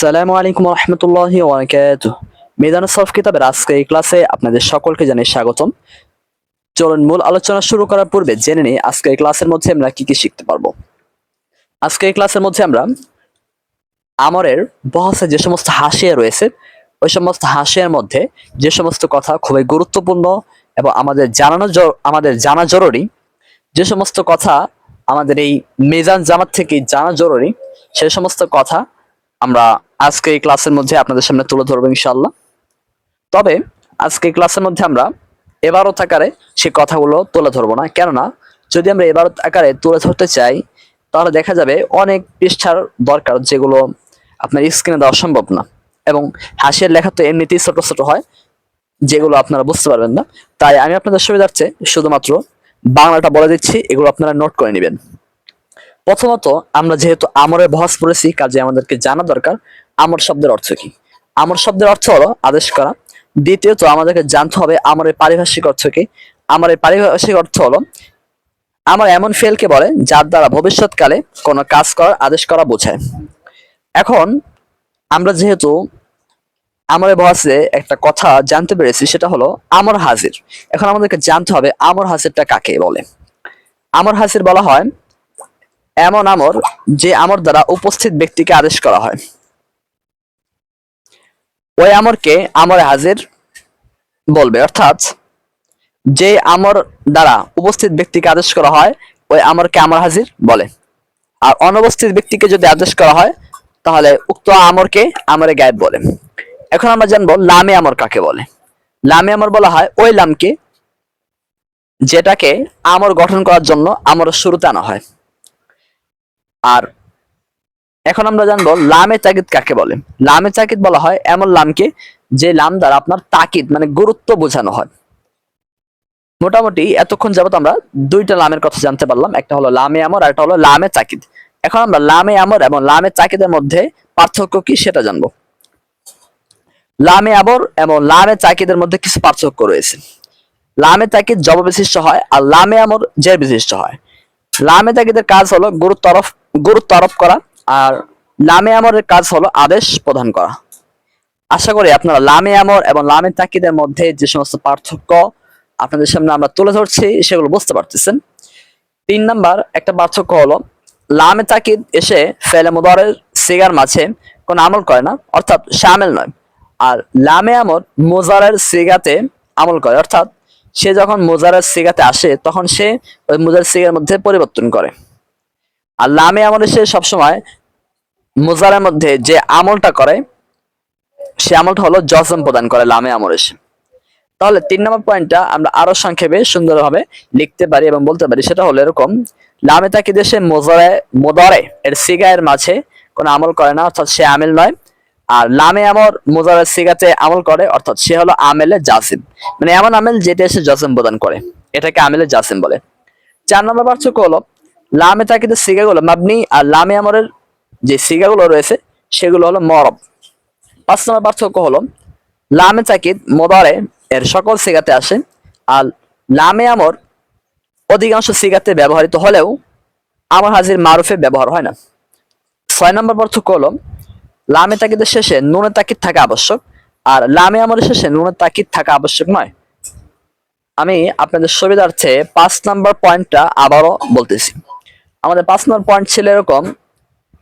আসসালামু আলাইকুম রহমতুল্লাহি ওয়াবারাকাত মেদান সফ কিতাবের আজকে এই ক্লাসে আপনাদের সকলকে জানাই স্বাগতম। চলুন, মূল আলোচনা শুরু করার পূর্বে জেনে নিই আজকে এই ক্লাসের মধ্যে আমরা কি কি শিখতে পারব। আজকে এই ক্লাসের মধ্যে আমরা আমরের বহসে যে সমস্ত হাসিয়া রয়েছে, ওই সমস্ত হাসিয়ার মধ্যে যে সমস্ত কথা খুবই গুরুত্বপূর্ণ এবং আমাদের জানানো আমাদের জানা জরুরি, যে সমস্ত কথা আমাদের এই মেজান জামাত থেকে জানা জরুরি, সে সমস্ত কথা আমরা আজকে এই ক্লাসের মধ্যে আপনাদের সামনে তুলে ধরবো ইনশাল্লাহ তবে আজকে এই ক্লাসের মধ্যে আমরা এবারত আকারে সে কথাগুলো তুলে ধরবো না। কেননা, যদি আমরা এবারত আকারে তুলে ধরতে চাই, তাহলে দেখা যাবে অনেক পৃষ্ঠার দরকার যেগুলো আপনার স্ক্রিনে দেওয়া সম্ভব না। এবং হাসির লেখা তো এমনিতেই ছোট ছোট হয়, যেগুলো আপনারা বুঝতে পারবেন না। তাই আমি আপনাদের সুবিধার্থে শুধুমাত্র বাংলাটা বলে দিচ্ছি, এগুলো আপনারা নোট করে নেবেন। প্রথমত আমরা যেহেতু আমরের বহস পড়েছি, কাজে আমাদেরকে জানা দরকার আমর শব্দের অর্থ কি? আমর শব্দের অর্থ হলো আদেশ করা। দ্বিতীয়ত, আমাদেরকে জানতে হবে আমরের পারিভাষিক অর্থ কি? আমরের পারিভাষিক অর্থ হলো, আমার এমন ফেলকে বলে যার দ্বারা ভবিষ্যৎকালে কোনো কাজ করার আদেশ করা বোঝায়। এখন, আমরা যেহেতু আমার বহসে একটা কথা জানতে পেরেছি, সেটা হলো আমর হাজির। এখন আমাদেরকে জানতে হবে আমর হাজিরটা কাকে বলে? আমর হাজির বলা হয়, এমন আমর যে আমর দ্বারা উপস্থিত ব্যক্তিকে আদেশ করা হয়। ওই আমরকে আমরে হাজির বলবে। অর্থাৎ যে আমর দ্বারা উপস্থিত ব্যক্তিকে আদেশ করা হয়, ওই আমরকে আমর হাজির বলে। আর অনুপস্থিত ব্যক্তিকে যদি আদেশ করা হয়, তাহলে উক্ত আমরকে আমরে গায়েব বলে। এখন আমরা জানব লামে আমর কাকে বলে। লামে আমর বলা হয় ওই লামকে যেটাকে আমর গঠন করার জন্য আমরের শুরুতে আনা হয়। আর এখন আমরা জানব লামে তাকিদ কাকে বলে লামে তাকিদ বলা হয় এমন লামকে যে লাম দ্বারা আপনার তাকিদ মানে গুরুত্ব বোঝানো হয়। মোটামুটি এতক্ষণ যাবত আমরা দুইটা লামের কথা জানতে পারলাম। একটা হলো লামে আমর আর একটা হলো লামে তাকিদ এখন আমরা লামে আমর এবং লামে তাকিদের মধ্যে পার্থক্য কি সেটা জানব। লামে আমর এবং লামে তাকিদের মধ্যে কিছু পার্থক্য রয়েছে। লামে তাকিদ জব বিশিষ্ট হয় আর লামে আমর জের বিশিষ্ট হয়। লামে তাকিদের কাজ হলো গুরুত্ব আরোপ গুরুত্ব আরোপ করা। আর লামে আমরের কাজ হলো আদেশ প্রদান করা। আশা করি আপনারা লামে আমর এবং লামে তাকিদের মধ্যে যে সমস্ত পার্থক্য আপনাদের সামনে আমরা তুলে ধরছি, সেগুলো বুঝতে পারতেছেন। তিন নাম্বার, একটা পার্থক্য হলো, লামে তাকিদ এসে ফেলে মুদারের সিগার মাঝে কোনো আমল করে না, অর্থাৎ শামেল নয়। আর লামে আমর মোজারের সিগাতে আমল করে, অর্থাৎ সে যখন মোজারের সিগাতে আসে, তখন সে ওই মোজার সিগার মধ্যে পরিবর্তন করে। আর লামে আমলে সে সবসময় মোজারের মধ্যে যে আমলটা করে, সে আমলটা হলো জজম প্রদান করে লামে আমল এসে। তাহলে তিন নম্বর পয়েন্টটা আমরা আরও সংক্ষেপে সুন্দরভাবে লিখতে পারি এবং বলতে পারি, সেটা হলো এরকম, লামে তাকি দেশে মোজারে, মোদারে, এর সিগায়ের মাঝে কোনো আমল করে না, অর্থাৎ সে আমেল নয়। আর লামে আমর মোজারের সিগাতে আমল করে, অর্থাৎ সে হলো আমেলে জাসিম। মানে এমন আমেল যেটা এসে জজম প্রদান করে, এটাকে আমেলে জাসিম বলে। চার নম্বর পার্থক্য হলো লামে তাকিদের সিগাগুলো মাবনি আর লামে আমরের যে সিগাগুলো রয়েছে, সেগুলো হলো মরব পাঁচ নম্বর পার্থক্য হলো, লামে তাকিদ মোদারে এর সকল সিগাতে আসে আর লামে আমর অধিকাংশ সিগাতে ব্যবহৃত হলেও আমার হাজির মারুফে ব্যবহার হয় না। ছয় নম্বর পার্থক্য হলো, লামে তাকিদের শেষে নুনে তাকিদ থাকা আবশ্যক আর লামে আমরের শেষে নুনে তাকিদ থাকা আবশ্যক নয়। আমি আপনাদের সুবিধার্থে পাঁচ নাম্বার পয়েন্টটা আবারও বলতেছি। আমাদের পাঁচ নম্বর পয়েন্ট ছিল এরকম,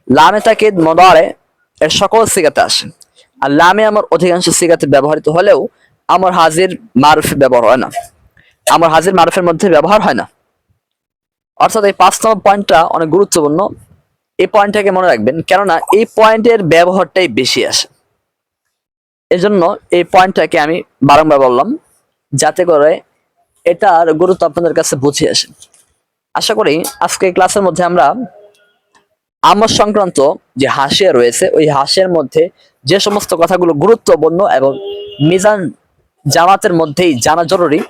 লামে তাকিদ মদারে এর সকল সিগাতে আসে। আর লামে আমার অধিকাংশ সিগাতে ব্যবহৃত হলেও আমার হাজির মারুফে ব্যবহার হয় না। আমার হাজির মারুফের মধ্যে ব্যবহার হয় না। অর্থাৎ এই পাঁচ নম্বর পয়েন্টটা অনেক গুরুত্বপূর্ণ। এই পয়েন্টটাকে মনে রাখবেন, কেননা এই পয়েন্টের ব্যবহারটাই বেশি আসে। এজন্য এই পয়েন্টটাকে আমি বারংবার বললাম, যাতে করে এটার গুরুত্ব আপনাদের কাছে বুঝে আসে। আশা করি আজকে ক্লাসের মধ্যে আমরা আমর সংক্রান্ত যে হাসিয়া রয়েছে, ওই হাসিয়ার মধ্যে যে সমস্ত কথাগুলো গুরুত্বপূর্ণ এবং মিজান জামাতের মধ্যেই জানা জরুরি,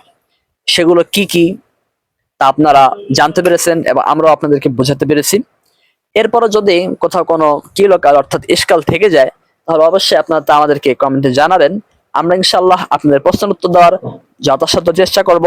সেগুলো কি কি তা আপনারা জানতে পেরেছেন এবং আমরাও আপনাদেরকে বোঝাতে পেরেছি। এরপরও যদি কোথাও কোনো কিলোকাল অর্থাৎ ইস্কাল থেকে যায়, তাহলে অবশ্যই আপনারা তা আমাদেরকে কমেন্টে জানাবেন। আমরা ইনশাল্লাহ আপনাদের প্রশ্নের উত্তর দেওয়ার যথাসাধ্য চেষ্টা করব।